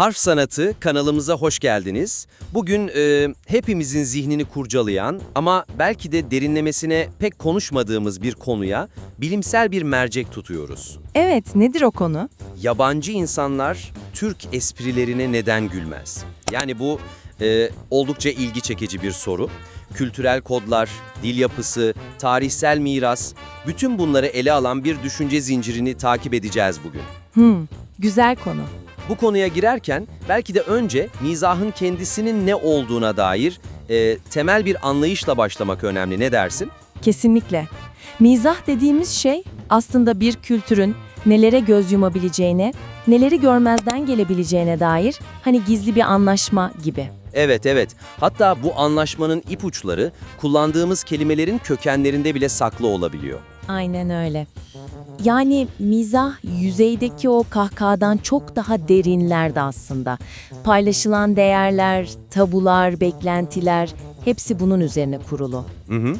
Harf Sanatı kanalımıza hoş geldiniz. Bugün e, hepimizin zihnini kurcalayan ama belki de derinlemesine pek konuşmadığımız bir konuya bilimsel bir mercek tutuyoruz. Evet, nedir o konu? Yabancı insanlar Türk esprilerine neden gülmez? Yani bu e, oldukça ilgi çekici bir soru. Kültürel kodlar, dil yapısı, tarihsel miras, bütün bunları ele alan bir düşünce zincirini takip edeceğiz bugün. Hmm, güzel konu. Bu konuya girerken belki de önce mizahın kendisinin ne olduğuna dair e, temel bir anlayışla başlamak önemli. Ne dersin? Kesinlikle. Mizah dediğimiz şey aslında bir kültürün nelere göz yumabileceğine, neleri görmezden gelebileceğine dair hani gizli bir anlaşma gibi. Evet evet. Hatta bu anlaşmanın ipuçları kullandığımız kelimelerin kökenlerinde bile saklı olabiliyor. Aynen öyle. Yani mizah yüzeydeki o kahkahadan çok daha derinlerde aslında. Paylaşılan değerler, tabular, beklentiler hepsi bunun üzerine kurulu. Hı hı.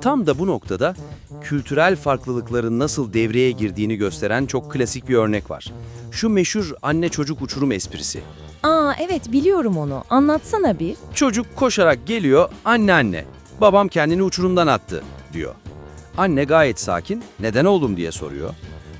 Tam da bu noktada kültürel farklılıkların nasıl devreye girdiğini gösteren çok klasik bir örnek var. Şu meşhur anne çocuk uçurum esprisi. Aa evet biliyorum onu. Anlatsana bir. Çocuk koşarak geliyor, anne anne, babam kendini uçurumdan attı, diyor. Anne gayet sakin, neden oğlum diye soruyor.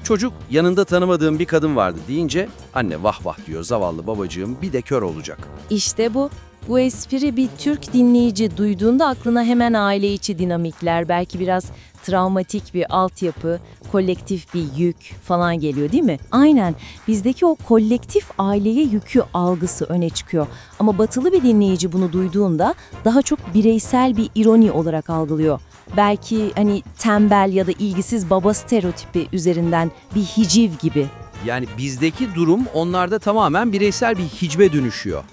Çocuk yanında tanımadığım bir kadın vardı deyince, anne vah vah diyor zavallı babacığım bir de kör olacak. İşte bu. Bu espri bir Türk dinleyici duyduğunda aklına hemen aile içi dinamikler, belki biraz travmatik bir altyapı, kolektif bir yük falan geliyor değil mi? Aynen. Bizdeki o kolektif aileye yükü algısı öne çıkıyor. Ama batılı bir dinleyici bunu duyduğunda daha çok bireysel bir ironi olarak algılıyor. Belki hani tembel ya da ilgisiz baba stereotipi üzerinden bir hiciv gibi. Yani bizdeki durum onlarda tamamen bireysel bir hicve dönüşüyor.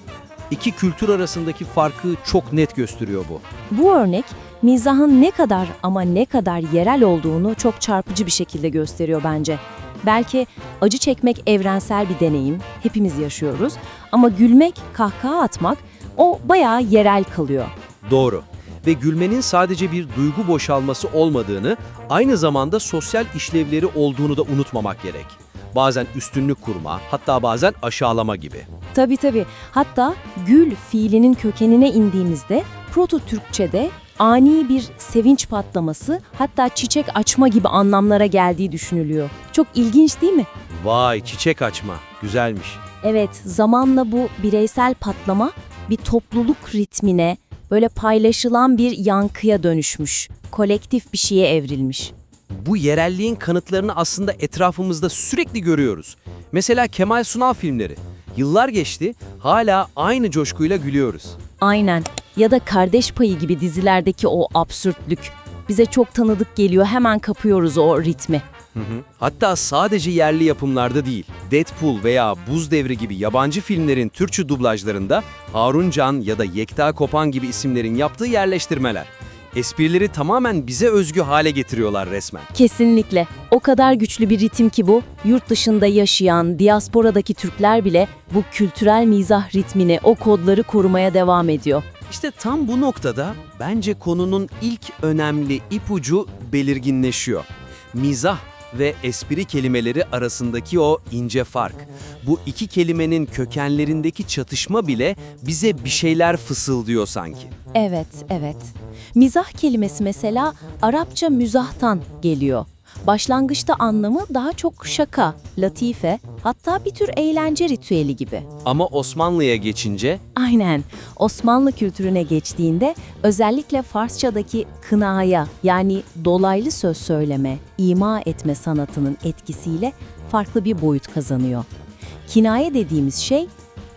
İki kültür arasındaki farkı çok net gösteriyor bu. Bu örnek mizahın ne kadar ama ne kadar yerel olduğunu çok çarpıcı bir şekilde gösteriyor bence. Belki acı çekmek evrensel bir deneyim, hepimiz yaşıyoruz ama gülmek, kahkaha atmak o bayağı yerel kalıyor. Doğru. Ve gülmenin sadece bir duygu boşalması olmadığını, aynı zamanda sosyal işlevleri olduğunu da unutmamak gerek. Bazen üstünlük kurma, hatta bazen aşağılama gibi. Tabii tabii. Hatta gül fiilinin kökenine indiğimizde Proto-Türkçe'de ani bir sevinç patlaması hatta çiçek açma gibi anlamlara geldiği düşünülüyor. Çok ilginç değil mi? Vay çiçek açma, güzelmiş. Evet, zamanla bu bireysel patlama bir topluluk ritmine, böyle paylaşılan bir yankıya dönüşmüş. Kolektif bir şeye evrilmiş. Bu yerelliğin kanıtlarını aslında etrafımızda sürekli görüyoruz. Mesela Kemal Sunal filmleri. Yıllar geçti, hala aynı coşkuyla gülüyoruz. Aynen. Ya da Kardeş Payı gibi dizilerdeki o absürtlük. Bize çok tanıdık geliyor, hemen kapıyoruz o ritmi. Hatta sadece yerli yapımlarda değil, Deadpool veya Buz Devri gibi yabancı filmlerin Türkçe dublajlarında Harun Can ya da Yekta Kopan gibi isimlerin yaptığı yerleştirmeler. Esprileri tamamen bize özgü hale getiriyorlar resmen. Kesinlikle. O kadar güçlü bir ritim ki bu, yurt dışında yaşayan, diasporadaki Türkler bile bu kültürel mizah ritmini, o kodları korumaya devam ediyor. İşte tam bu noktada bence konunun ilk önemli ipucu belirginleşiyor. Mizah ve espri kelimeleri arasındaki o ince fark. Bu iki kelimenin kökenlerindeki çatışma bile bize bir şeyler fısıldıyor sanki. Evet, evet. Mizah kelimesi mesela Arapça müzahtan geliyor. Başlangıçta anlamı daha çok şaka, latife, hatta bir tür eğlence ritüeli gibi. Ama Osmanlı'ya geçince Aynen. Osmanlı kültürüne geçtiğinde özellikle Farsçadaki kınaya yani dolaylı söz söyleme, ima etme sanatının etkisiyle farklı bir boyut kazanıyor. Kinaye dediğimiz şey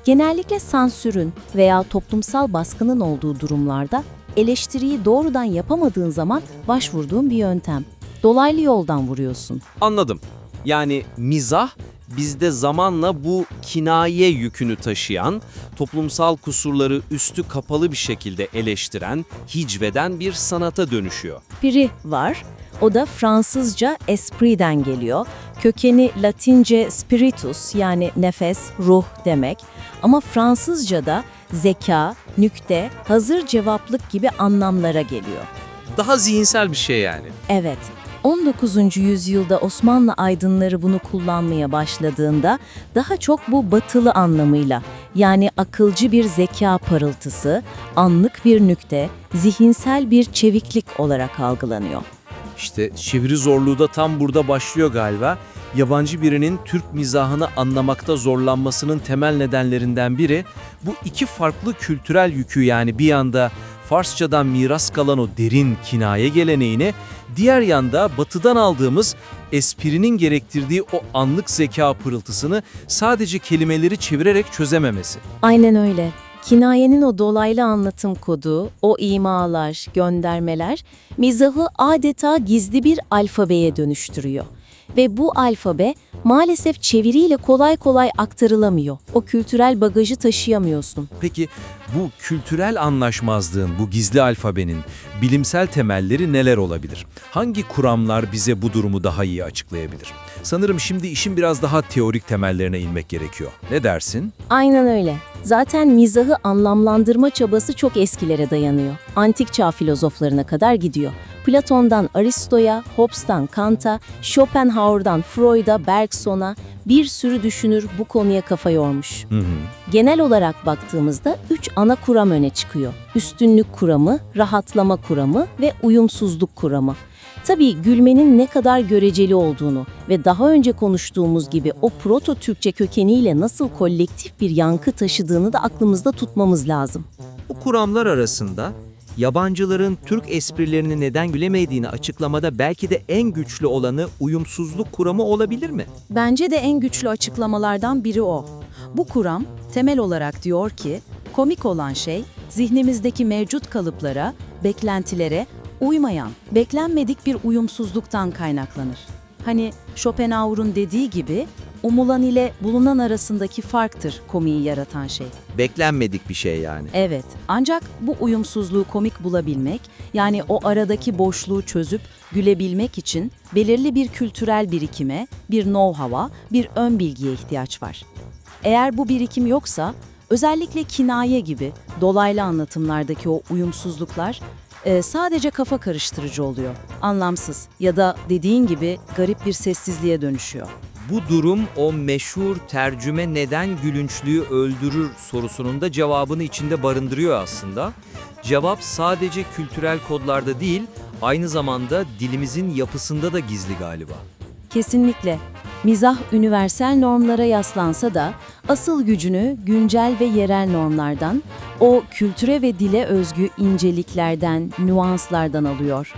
genellikle sansürün veya toplumsal baskının olduğu durumlarda eleştiriyi doğrudan yapamadığın zaman başvurduğun bir yöntem. Dolaylı yoldan vuruyorsun. anladım. Yani mizah bizde zamanla bu kinaye yükünü taşıyan, toplumsal kusurları üstü kapalı bir şekilde eleştiren, hicveden bir sanata dönüşüyor. biri var. O da Fransızca esprit'den geliyor. Kökeni Latince spiritus yani nefes, ruh demek. Ama Fransızca'da zeka, nükte, hazır cevaplık gibi anlamlara geliyor. Daha zihinsel bir şey yani. Evet. 19. yüzyılda Osmanlı aydınları bunu kullanmaya başladığında daha çok bu batılı anlamıyla yani akılcı bir zeka parıltısı, anlık bir nükte, zihinsel bir çeviklik olarak algılanıyor. İşte çeviri zorluğu da tam burada başlıyor galiba. Yabancı birinin Türk mizahını anlamakta zorlanmasının temel nedenlerinden biri bu iki farklı kültürel yükü yani bir yanda Farsçadan miras kalan o derin kinaye geleneğini, diğer yanda batıdan aldığımız esprinin gerektirdiği o anlık zeka pırıltısını sadece kelimeleri çevirerek çözememesi. Aynen öyle. Kinayenin o dolaylı anlatım kodu, o imalar, göndermeler mizahı adeta gizli bir alfabeye dönüştürüyor. Ve bu alfabe maalesef çeviriyle kolay kolay aktarılamıyor. O kültürel bagajı taşıyamıyorsun. Peki bu kültürel anlaşmazlığın, bu gizli alfabenin bilimsel temelleri neler olabilir? Hangi kuramlar bize bu durumu daha iyi açıklayabilir? Sanırım şimdi işin biraz daha teorik temellerine inmek gerekiyor. Ne dersin? Aynen öyle. Zaten mizahı anlamlandırma çabası çok eskilere dayanıyor. Antik çağ filozoflarına kadar gidiyor. Platon'dan Aristo'ya, Hobbes'tan Kant'a, Schopenhauer'dan Freud'a, Bergson'a bir sürü düşünür bu konuya kafa yormuş. Hı hı. Genel olarak baktığımızda üç ana kuram öne çıkıyor. Üstünlük kuramı, rahatlama kuramı ve uyumsuzluk kuramı. Tabii gülmenin ne kadar göreceli olduğunu ve daha önce konuştuğumuz gibi o proto-Türkçe kökeniyle nasıl kolektif bir yankı taşıdığını da aklımızda tutmamız lazım. Bu kuramlar arasında yabancıların Türk esprilerini neden gülemediğini açıklamada belki de en güçlü olanı uyumsuzluk kuramı olabilir mi? Bence de en güçlü açıklamalardan biri o. Bu kuram temel olarak diyor ki, komik olan şey zihnimizdeki mevcut kalıplara, beklentilere uymayan, beklenmedik bir uyumsuzluktan kaynaklanır. Hani Schopenhauer'un dediği gibi, umulan ile bulunan arasındaki farktır komiği yaratan şey. Beklenmedik bir şey yani. Evet, ancak bu uyumsuzluğu komik bulabilmek, yani o aradaki boşluğu çözüp gülebilmek için belirli bir kültürel birikime, bir know-how'a, bir ön bilgiye ihtiyaç var. Eğer bu birikim yoksa, özellikle kinaye gibi dolaylı anlatımlardaki o uyumsuzluklar e, sadece kafa karıştırıcı oluyor, anlamsız ya da dediğin gibi garip bir sessizliğe dönüşüyor. Bu durum o meşhur tercüme neden gülünçlüğü öldürür sorusunun da cevabını içinde barındırıyor aslında. Cevap sadece kültürel kodlarda değil, aynı zamanda dilimizin yapısında da gizli galiba. Kesinlikle. Mizah üniversel normlara yaslansa da asıl gücünü güncel ve yerel normlardan, o kültüre ve dile özgü inceliklerden, nüanslardan alıyor.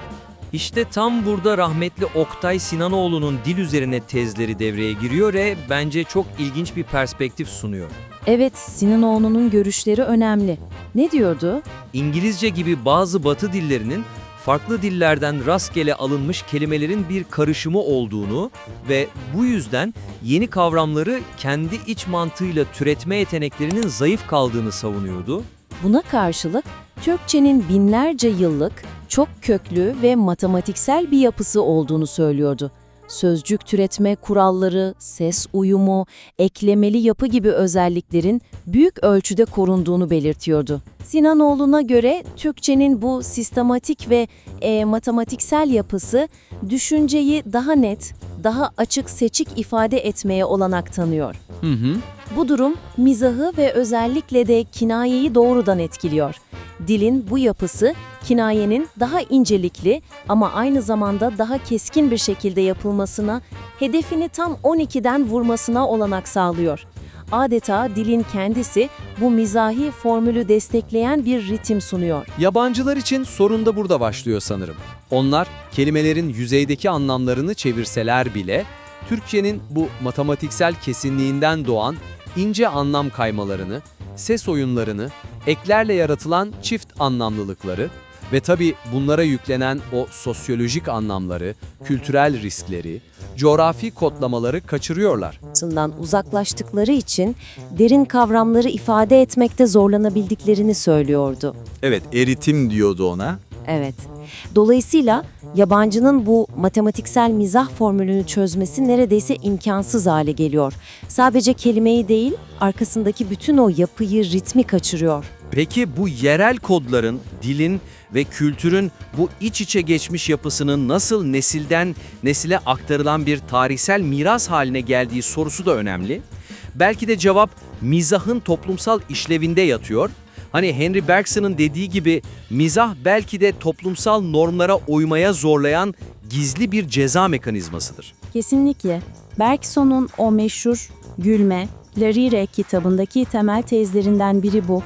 İşte tam burada rahmetli Oktay Sinanoğlu'nun dil üzerine tezleri devreye giriyor ve bence çok ilginç bir perspektif sunuyor. Evet, Sinanoğlu'nun görüşleri önemli. Ne diyordu? İngilizce gibi bazı batı dillerinin farklı dillerden rastgele alınmış kelimelerin bir karışımı olduğunu ve bu yüzden yeni kavramları kendi iç mantığıyla türetme yeteneklerinin zayıf kaldığını savunuyordu. Buna karşılık Türkçenin binlerce yıllık, çok köklü ve matematiksel bir yapısı olduğunu söylüyordu. Sözcük türetme kuralları, ses uyumu, eklemeli yapı gibi özelliklerin büyük ölçüde korunduğunu belirtiyordu. Sinanoğlu'na göre Türkçenin bu sistematik ve e, matematiksel yapısı düşünceyi daha net, daha açık seçik ifade etmeye olanak tanıyor. Hı hı. Bu durum mizahı ve özellikle de kinayeyi doğrudan etkiliyor. Dilin bu yapısı kinayenin daha incelikli ama aynı zamanda daha keskin bir şekilde yapılmasına, hedefini tam 12'den vurmasına olanak sağlıyor. Adeta dilin kendisi bu mizahi formülü destekleyen bir ritim sunuyor. Yabancılar için sorun da burada başlıyor sanırım. Onlar kelimelerin yüzeydeki anlamlarını çevirseler bile Türkçenin bu matematiksel kesinliğinden doğan ince anlam kaymalarını, ses oyunlarını, eklerle yaratılan çift anlamlılıkları ve tabii bunlara yüklenen o sosyolojik anlamları, kültürel riskleri, coğrafi kodlamaları kaçırıyorlar. Sından uzaklaştıkları için derin kavramları ifade etmekte zorlanabildiklerini söylüyordu. Evet, eritim diyordu ona. Evet. Dolayısıyla yabancının bu matematiksel mizah formülünü çözmesi neredeyse imkansız hale geliyor. Sadece kelimeyi değil, arkasındaki bütün o yapıyı, ritmi kaçırıyor. Peki bu yerel kodların, dilin ve kültürün bu iç içe geçmiş yapısının nasıl nesilden nesile aktarılan bir tarihsel miras haline geldiği sorusu da önemli. Belki de cevap mizahın toplumsal işlevinde yatıyor. Hani Henry Bergson'ın dediği gibi mizah belki de toplumsal normlara uymaya zorlayan gizli bir ceza mekanizmasıdır. Kesinlikle. Bergson'un o meşhur Gülme, Larire kitabındaki temel tezlerinden biri bu.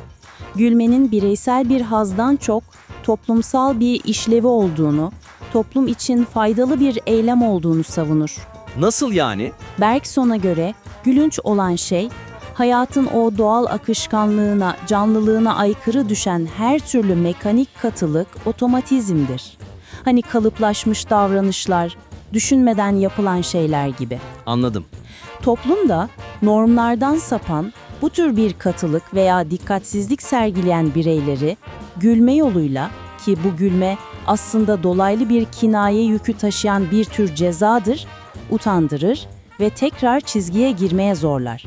Gülmenin bireysel bir hazdan çok toplumsal bir işlevi olduğunu, toplum için faydalı bir eylem olduğunu savunur. Nasıl yani? Bergson'a göre gülünç olan şey, hayatın o doğal akışkanlığına, canlılığına aykırı düşen her türlü mekanik katılık, otomatizmdir. Hani kalıplaşmış davranışlar, düşünmeden yapılan şeyler gibi. Anladım. Toplumda normlardan sapan bu tür bir katılık veya dikkatsizlik sergileyen bireyleri gülme yoluyla ki bu gülme aslında dolaylı bir kinaye yükü taşıyan bir tür cezadır, utandırır ve tekrar çizgiye girmeye zorlar.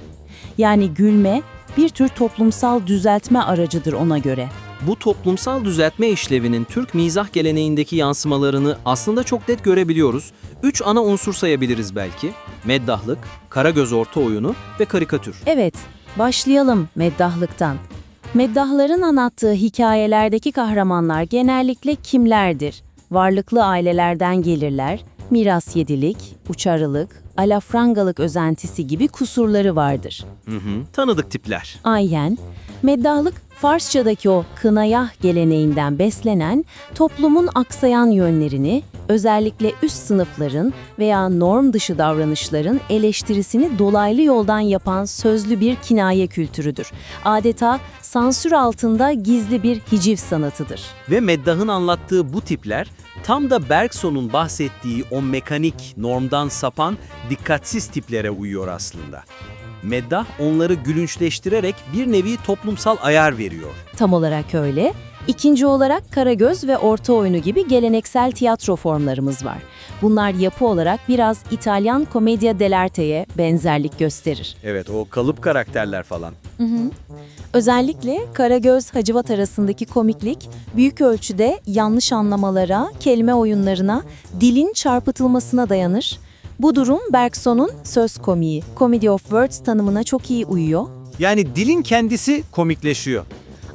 Yani gülme bir tür toplumsal düzeltme aracıdır ona göre. Bu toplumsal düzeltme işlevinin Türk mizah geleneğindeki yansımalarını aslında çok net görebiliyoruz. Üç ana unsur sayabiliriz belki. Meddahlık, karagöz orta oyunu ve karikatür. Evet, başlayalım meddahlıktan. Meddahların anlattığı hikayelerdeki kahramanlar genellikle kimlerdir? Varlıklı ailelerden gelirler, miras yedilik, uçarılık, alafrangalık özentisi gibi kusurları vardır. Hı hı. Tanıdık tipler. Aynen, meddahlık Farsçadaki o kınayah geleneğinden beslenen toplumun aksayan yönlerini, özellikle üst sınıfların veya norm dışı davranışların eleştirisini dolaylı yoldan yapan sözlü bir kinaye kültürüdür. Adeta sansür altında gizli bir hiciv sanatıdır. Ve Meddah'ın anlattığı bu tipler tam da Bergson'un bahsettiği o mekanik, normdan sapan, dikkatsiz tiplere uyuyor aslında. Meddah onları gülünçleştirerek bir nevi toplumsal ayar veriyor. Tam olarak öyle. İkinci olarak Karagöz ve Orta Oyunu gibi geleneksel tiyatro formlarımız var. Bunlar yapı olarak biraz İtalyan komedya dell'arte'ye benzerlik gösterir. Evet o kalıp karakterler falan. Özellikle Karagöz Hacivat arasındaki komiklik büyük ölçüde yanlış anlamalara, kelime oyunlarına, dilin çarpıtılmasına dayanır. Bu durum Bergson'un söz komiği, comedy of words tanımına çok iyi uyuyor. Yani dilin kendisi komikleşiyor.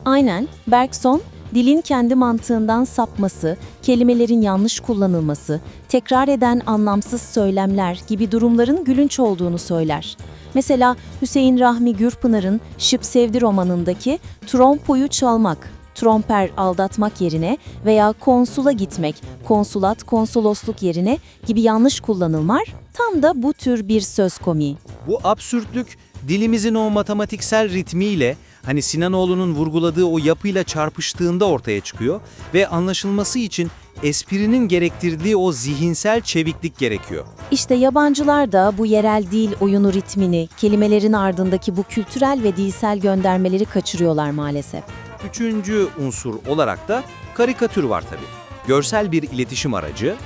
Aynen, Bergson, dilin kendi mantığından sapması, kelimelerin yanlış kullanılması, tekrar eden anlamsız söylemler gibi durumların gülünç olduğunu söyler. Mesela Hüseyin Rahmi Gürpınar'ın Şıp Sevdi romanındaki trompoyu çalmak, tromper aldatmak yerine veya konsula gitmek, konsulat, konsolosluk yerine gibi yanlış kullanımlar tam da bu tür bir söz komiği. Bu absürtlük dilimizin o matematiksel ritmiyle hani Sinanoğlu'nun vurguladığı o yapıyla çarpıştığında ortaya çıkıyor ve anlaşılması için esprinin gerektirdiği o zihinsel çeviklik gerekiyor. İşte yabancılar da bu yerel dil oyunu ritmini, kelimelerin ardındaki bu kültürel ve dilsel göndermeleri kaçırıyorlar maalesef. Üçüncü unsur olarak da karikatür var tabii. Görsel bir iletişim aracı,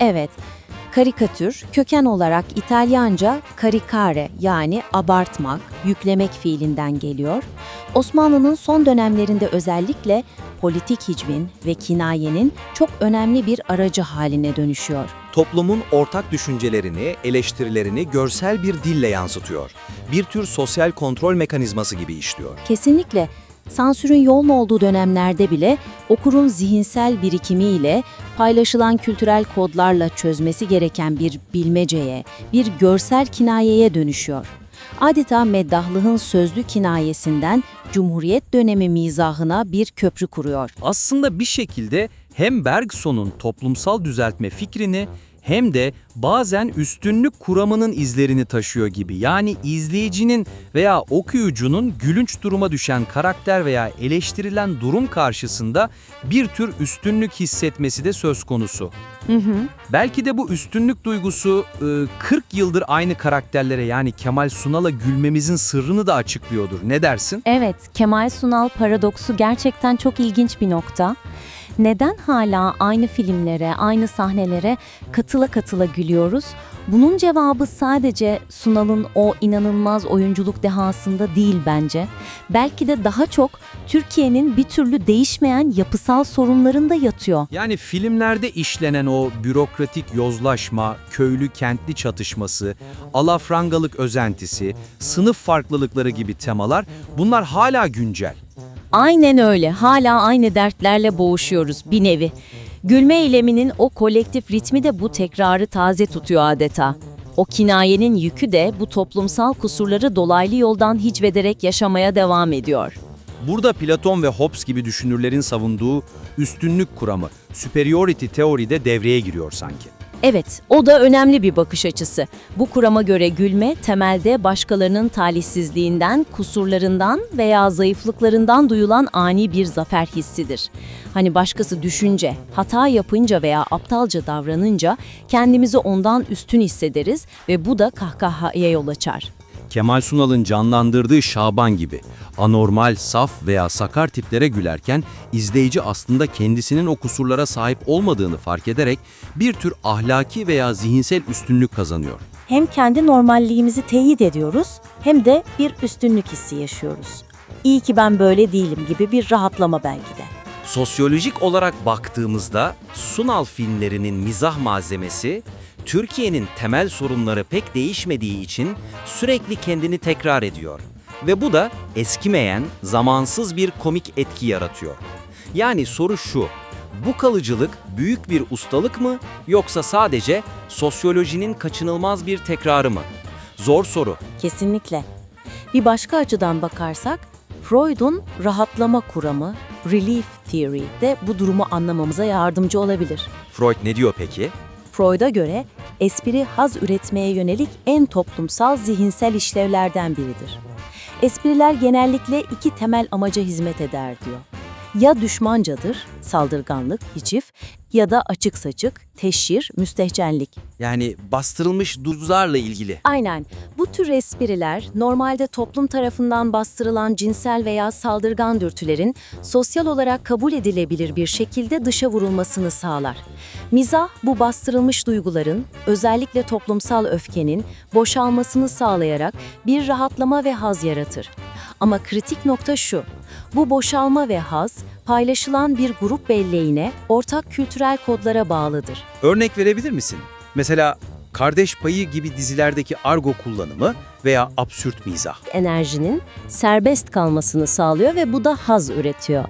Evet, karikatür köken olarak İtalyanca caricare yani abartmak, yüklemek fiilinden geliyor. Osmanlı'nın son dönemlerinde özellikle politik hicvin ve kinayenin çok önemli bir aracı haline dönüşüyor. toplumun ortak düşüncelerini, eleştirilerini görsel bir dille yansıtıyor. Bir tür sosyal kontrol mekanizması gibi işliyor. Kesinlikle. Sansürün yoğun olduğu dönemlerde bile okurun zihinsel birikimiyle paylaşılan kültürel kodlarla çözmesi gereken bir bilmeceye, bir görsel kinayeye dönüşüyor. Adeta meddahlığın sözlü kinayesinden Cumhuriyet dönemi mizahına bir köprü kuruyor. Aslında bir şekilde hem Bergson'un toplumsal düzeltme fikrini hem de bazen üstünlük kuramının izlerini taşıyor gibi. Yani izleyicinin veya okuyucunun gülünç duruma düşen karakter veya eleştirilen durum karşısında bir tür üstünlük hissetmesi de söz konusu. Belki de bu üstünlük duygusu e, 40 yıldır aynı karakterlere yani Kemal Sunal'a gülmemizin sırrını da açıklıyordur. Ne dersin? Evet, Kemal Sunal paradoksu gerçekten çok ilginç bir nokta. Neden hala aynı filmlere, aynı sahnelere katıla katıla gülüyoruz? Bunun cevabı sadece Sunal'ın o inanılmaz oyunculuk dehasında değil bence. Belki de daha çok Türkiye'nin bir türlü değişmeyen yapısal sorunlarında yatıyor. Yani filmlerde işlenen o bürokratik yozlaşma, köylü kentli çatışması, alafrangalık özentisi, sınıf farklılıkları gibi temalar bunlar hala güncel. Aynen öyle. Hala aynı dertlerle boğuşuyoruz bir nevi. Gülme eyleminin o kolektif ritmi de bu tekrarı taze tutuyor adeta. O kinayenin yükü de bu toplumsal kusurları dolaylı yoldan hicvederek yaşamaya devam ediyor. Burada Platon ve Hobbes gibi düşünürlerin savunduğu üstünlük kuramı, superiority teori de devreye giriyor sanki. Evet, o da önemli bir bakış açısı. Bu kurama göre gülme temelde başkalarının talihsizliğinden, kusurlarından veya zayıflıklarından duyulan ani bir zafer hissidir. Hani başkası düşünce, hata yapınca veya aptalca davranınca kendimizi ondan üstün hissederiz ve bu da kahkahaya yol açar. Kemal Sunal'ın canlandırdığı Şaban gibi anormal, saf veya sakar tiplere gülerken izleyici aslında kendisinin o kusurlara sahip olmadığını fark ederek bir tür ahlaki veya zihinsel üstünlük kazanıyor. Hem kendi normalliğimizi teyit ediyoruz hem de bir üstünlük hissi yaşıyoruz. İyi ki ben böyle değilim gibi bir rahatlama belki de. Sosyolojik olarak baktığımızda Sunal filmlerinin mizah malzemesi, Türkiye'nin temel sorunları pek değişmediği için sürekli kendini tekrar ediyor. Ve bu da eskimeyen, zamansız bir komik etki yaratıyor. Yani soru şu, bu kalıcılık büyük bir ustalık mı yoksa sadece sosyolojinin kaçınılmaz bir tekrarı mı? Zor soru. Kesinlikle. Bir başka açıdan bakarsak, Freud'un rahatlama kuramı, relief theory de bu durumu anlamamıza yardımcı olabilir. Freud ne diyor peki? Freud'a göre espri haz üretmeye yönelik en toplumsal zihinsel işlevlerden biridir. Espriler genellikle iki temel amaca hizmet eder diyor. Ya düşmancadır, saldırganlık, hicif ya da açık saçık, teşhir, müstehcenlik. Yani bastırılmış duygularla ilgili. Aynen. Bu tür espriler normalde toplum tarafından bastırılan cinsel veya saldırgan dürtülerin sosyal olarak kabul edilebilir bir şekilde dışa vurulmasını sağlar. Mizah bu bastırılmış duyguların, özellikle toplumsal öfkenin boşalmasını sağlayarak bir rahatlama ve haz yaratır. Ama kritik nokta şu. Bu boşalma ve haz paylaşılan bir grup belleğine, ortak kültürel kodlara bağlıdır. Örnek verebilir misin? Mesela Kardeş Payı gibi dizilerdeki argo kullanımı veya absürt mizah. enerjinin serbest kalmasını sağlıyor ve bu da haz üretiyor.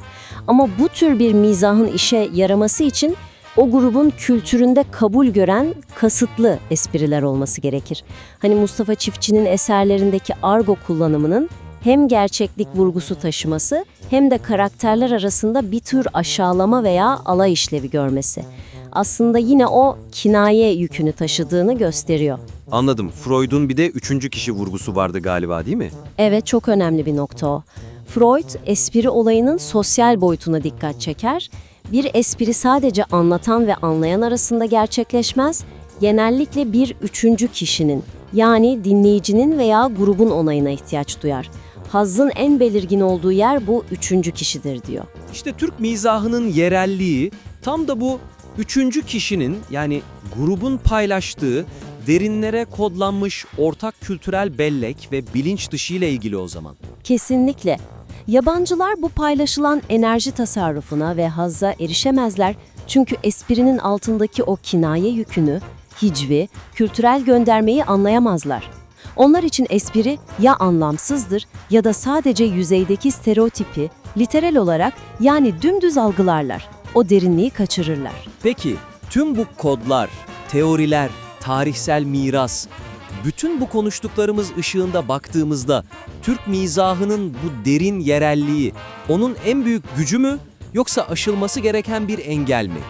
Ama bu tür bir mizahın işe yaraması için o grubun kültüründe kabul gören kasıtlı espriler olması gerekir. Hani Mustafa Çiftçi'nin eserlerindeki argo kullanımının hem gerçeklik vurgusu taşıması hem de karakterler arasında bir tür aşağılama veya alay işlevi görmesi. Aslında yine o kinaye yükünü taşıdığını gösteriyor. Anladım. Freud'un bir de üçüncü kişi vurgusu vardı galiba değil mi? Evet çok önemli bir nokta o. Freud espri olayının sosyal boyutuna dikkat çeker. Bir espri sadece anlatan ve anlayan arasında gerçekleşmez. Genellikle bir üçüncü kişinin yani dinleyicinin veya grubun onayına ihtiyaç duyar. Hazzın en belirgin olduğu yer bu üçüncü kişidir diyor. İşte Türk mizahının yerelliği tam da bu üçüncü kişinin yani grubun paylaştığı derinlere kodlanmış ortak kültürel bellek ve bilinç dışı ile ilgili o zaman. Kesinlikle. Yabancılar bu paylaşılan enerji tasarrufuna ve hazza erişemezler çünkü esprinin altındaki o kinaye yükünü, hicvi, kültürel göndermeyi anlayamazlar. Onlar için espri ya anlamsızdır ya da sadece yüzeydeki stereotipi literal olarak yani dümdüz algılarlar. O derinliği kaçırırlar. Peki tüm bu kodlar, teoriler, tarihsel miras, bütün bu konuştuklarımız ışığında baktığımızda Türk mizahının bu derin yerelliği onun en büyük gücü mü yoksa aşılması gereken bir engel mi?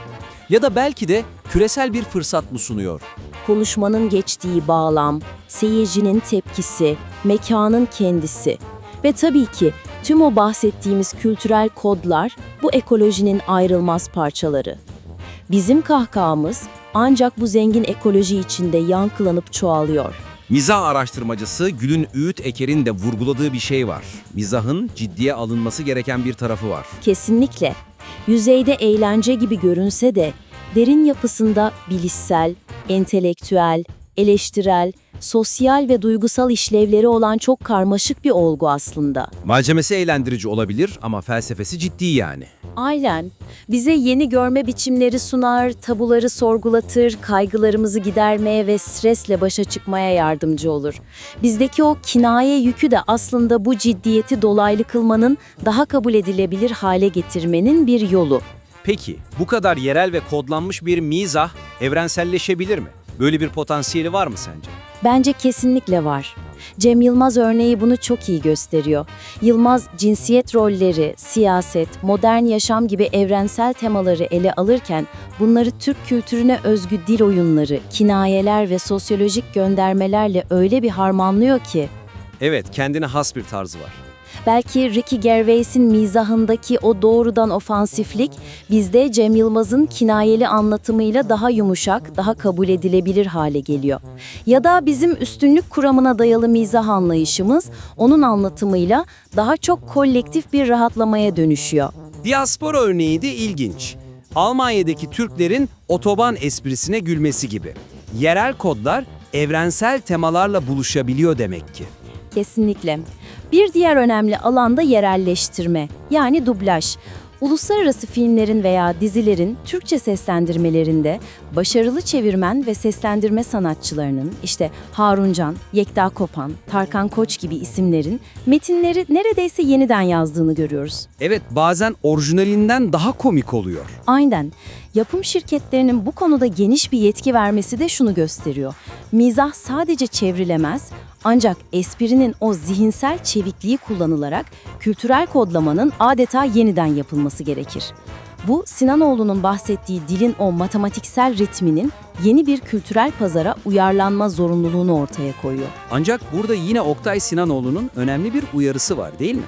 Ya da belki de küresel bir fırsat mı sunuyor? konuşmanın geçtiği bağlam, seyircinin tepkisi, mekanın kendisi ve tabii ki tüm o bahsettiğimiz kültürel kodlar bu ekolojinin ayrılmaz parçaları. Bizim kahkahamız ancak bu zengin ekoloji içinde yankılanıp çoğalıyor. Mizah araştırmacısı Gülün Öğüt Eker'in de vurguladığı bir şey var. Mizahın ciddiye alınması gereken bir tarafı var. Kesinlikle. Yüzeyde eğlence gibi görünse de derin yapısında bilişsel, entelektüel, eleştirel, sosyal ve duygusal işlevleri olan çok karmaşık bir olgu aslında. Malzemesi eğlendirici olabilir ama felsefesi ciddi yani. Aynen. Bize yeni görme biçimleri sunar, tabuları sorgulatır, kaygılarımızı gidermeye ve stresle başa çıkmaya yardımcı olur. Bizdeki o kinaye yükü de aslında bu ciddiyeti dolaylı kılmanın, daha kabul edilebilir hale getirmenin bir yolu. Peki, bu kadar yerel ve kodlanmış bir mizah evrenselleşebilir mi? Böyle bir potansiyeli var mı sence? Bence kesinlikle var. Cem Yılmaz örneği bunu çok iyi gösteriyor. Yılmaz cinsiyet rolleri, siyaset, modern yaşam gibi evrensel temaları ele alırken bunları Türk kültürüne özgü dil oyunları, kinayeler ve sosyolojik göndermelerle öyle bir harmanlıyor ki Evet, kendine has bir tarzı var. Belki Ricky Gervais'in mizahındaki o doğrudan ofansiflik bizde Cem Yılmaz'ın kinayeli anlatımıyla daha yumuşak, daha kabul edilebilir hale geliyor. Ya da bizim üstünlük kuramına dayalı mizah anlayışımız onun anlatımıyla daha çok kolektif bir rahatlamaya dönüşüyor. Diaspora örneği de ilginç. Almanya'daki Türklerin otoban esprisine gülmesi gibi. Yerel kodlar evrensel temalarla buluşabiliyor demek ki. Kesinlikle. Bir diğer önemli alanda yerelleştirme, yani dublaj. Uluslararası filmlerin veya dizilerin Türkçe seslendirmelerinde başarılı çevirmen ve seslendirme sanatçılarının işte Harun Can, Yekta Kopan, Tarkan Koç gibi isimlerin metinleri neredeyse yeniden yazdığını görüyoruz. Evet, bazen orijinalinden daha komik oluyor. Aynen. Yapım şirketlerinin bu konuda geniş bir yetki vermesi de şunu gösteriyor. Mizah sadece çevrilemez, ancak esprinin o zihinsel çevikliği kullanılarak kültürel kodlamanın adeta yeniden yapılması gerekir. Bu Sinanoğlu'nun bahsettiği dilin o matematiksel ritminin yeni bir kültürel pazara uyarlanma zorunluluğunu ortaya koyuyor. Ancak burada yine Oktay Sinanoğlu'nun önemli bir uyarısı var değil mi?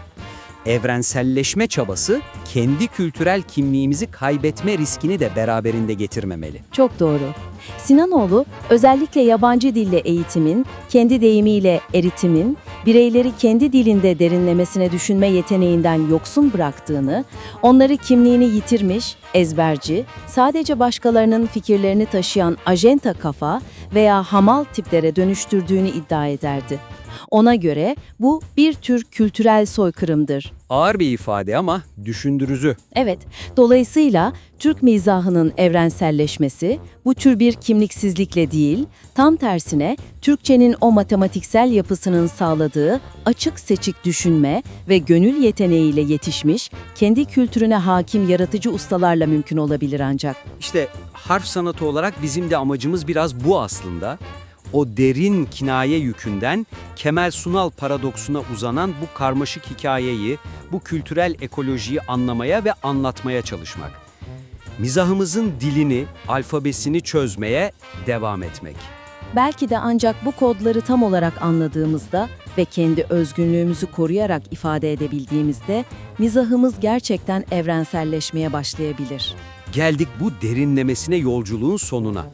Evrenselleşme çabası kendi kültürel kimliğimizi kaybetme riskini de beraberinde getirmemeli. Çok doğru. Sinanoğlu özellikle yabancı dille eğitimin, kendi deyimiyle eritimin, bireyleri kendi dilinde derinlemesine düşünme yeteneğinden yoksun bıraktığını, onları kimliğini yitirmiş, ezberci, sadece başkalarının fikirlerini taşıyan ajenta kafa veya hamal tiplere dönüştürdüğünü iddia ederdi. Ona göre bu bir tür kültürel soykırımdır. Ağır bir ifade ama düşündürücü. Evet, dolayısıyla Türk mizahının evrenselleşmesi bu tür bir kimliksizlikle değil, tam tersine Türkçenin o matematiksel yapısının sağladığı açık seçik düşünme ve gönül yeteneğiyle yetişmiş, kendi kültürüne hakim yaratıcı ustalarla mümkün olabilir ancak. İşte harf sanatı olarak bizim de amacımız biraz bu aslında. O derin kinaye yükünden Kemal Sunal paradoksuna uzanan bu karmaşık hikayeyi, bu kültürel ekolojiyi anlamaya ve anlatmaya çalışmak. Mizahımızın dilini, alfabesini çözmeye devam etmek. Belki de ancak bu kodları tam olarak anladığımızda ve kendi özgünlüğümüzü koruyarak ifade edebildiğimizde mizahımız gerçekten evrenselleşmeye başlayabilir. Geldik bu derinlemesine yolculuğun sonuna.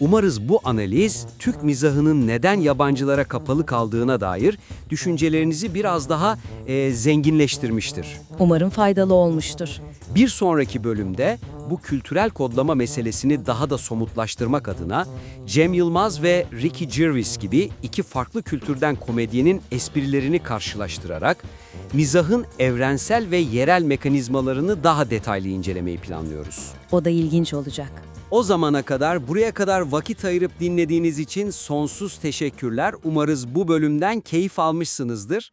Umarız bu analiz Türk mizahının neden yabancılara kapalı kaldığına dair düşüncelerinizi biraz daha e, zenginleştirmiştir. Umarım faydalı olmuştur. Bir sonraki bölümde bu kültürel kodlama meselesini daha da somutlaştırmak adına Cem Yılmaz ve Ricky Gervais gibi iki farklı kültürden komedyenin esprilerini karşılaştırarak mizahın evrensel ve yerel mekanizmalarını daha detaylı incelemeyi planlıyoruz. O da ilginç olacak. O zamana kadar buraya kadar vakit ayırıp dinlediğiniz için sonsuz teşekkürler. Umarız bu bölümden keyif almışsınızdır.